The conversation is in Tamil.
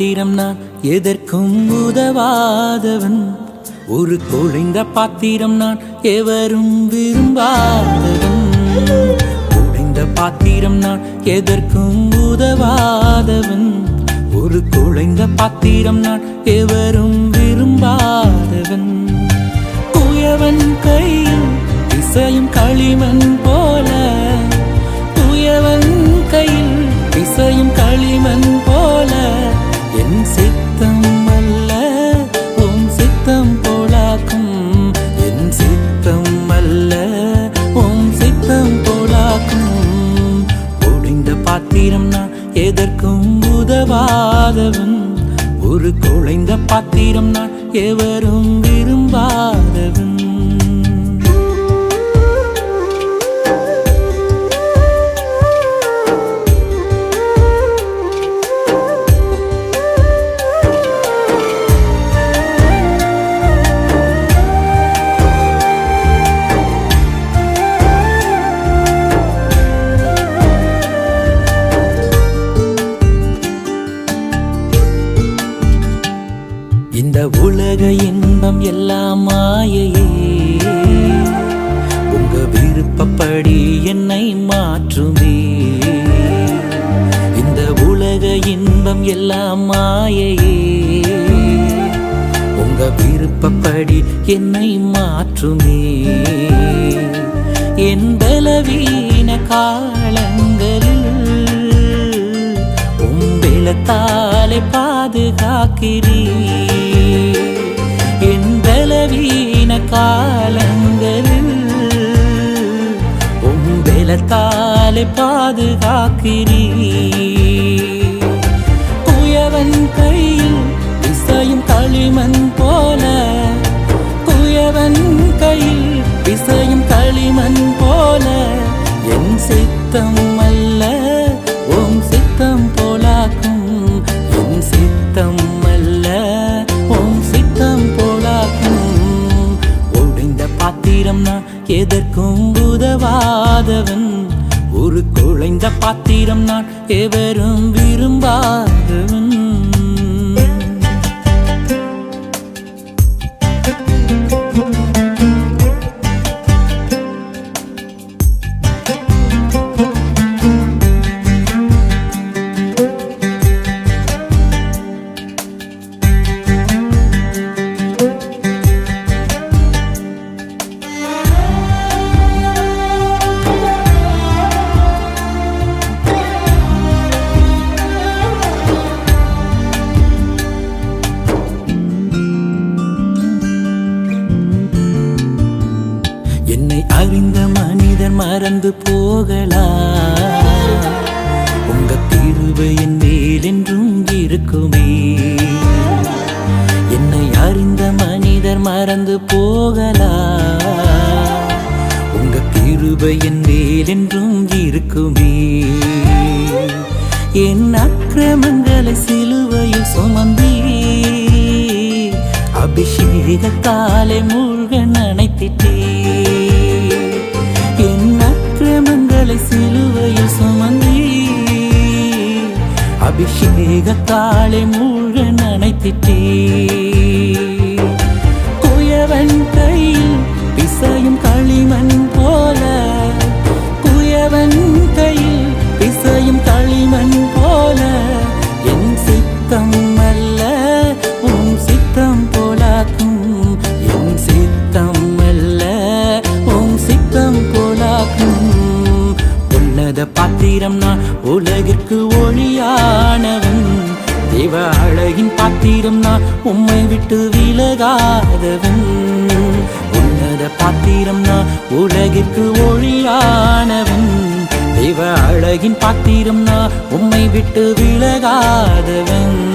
பாத்திரம் நான் எதற்கும் உதவாதவன். ஒரு குழைந்த பாத்திரம் நான் எவரும் விரும்பாதவன். குழைந்த பாத்திரம் நான் எதற்கும் உதவாதவன். ஒரு குழைந்த பாத்திரம் நான் எவரும் விரும்பாதவன். குயவன் கையில் இசையும் களிமண் போல ஒரு குழைந்த பாத்திரம் நான் எவரும் விரும்பாதவன். இந்த உலக இன்பம் எல்லாம் மாயையே. உங்க விருப்பப்படி என்னை மாற்றுமே. இந்த உலக இன்பம் எல்லாம் மாயையே. உங்க விருப்பப்படி என்னை மாற்றுமே. என் பலவீன காலங்களில் உன் உம்பிளத்தாலே பாதுகாக்கிறீ பலத்தாலே பாதுகாக்கிறீ குயவன் கையில் இசையும் களிமண் போல குயவன் உதவாதவன் ஒரு குழைந்த பாத்திரம் நான் எவரும் விரும்பாதவன். மனிதன் மறந்து போகலாம் உங்க தீர்வு என் மேலென்றும் இருக்குமே. என்னை அறிந்த மனிதர் மறந்து போகலா? உங்க தீர்வு என் மேலென்றும் இருக்குமே. என் அக்கிரமங்களை சிலுவையில் சுமந்தீ அபிஷேகத்தாலே முழு அபிஷேகத்தாலே மூழ நினைத்திட்டே குயவன் கையில் பிசையும் களிமண் போல குயவன் கையில் பிசையும் களிமண் போல என் சித்தம் அல்ல உன் சித்தம் போலாக்கும். என் சித்தம் அல்ல உன் சித்தம் போலாக்கும். உன்னத பாத்திரம் நான் உலகிற்கு தேவ அழகின் பாத்திரம் நான் உம்மை விட்டு விலகாதவன். உன்னத பாத்திரம் நான் உலகிற்கு ஒளியானவன். தேவ அழகின் பாத்திரம் நான் உம்மை விட்டு விலகாதவன்.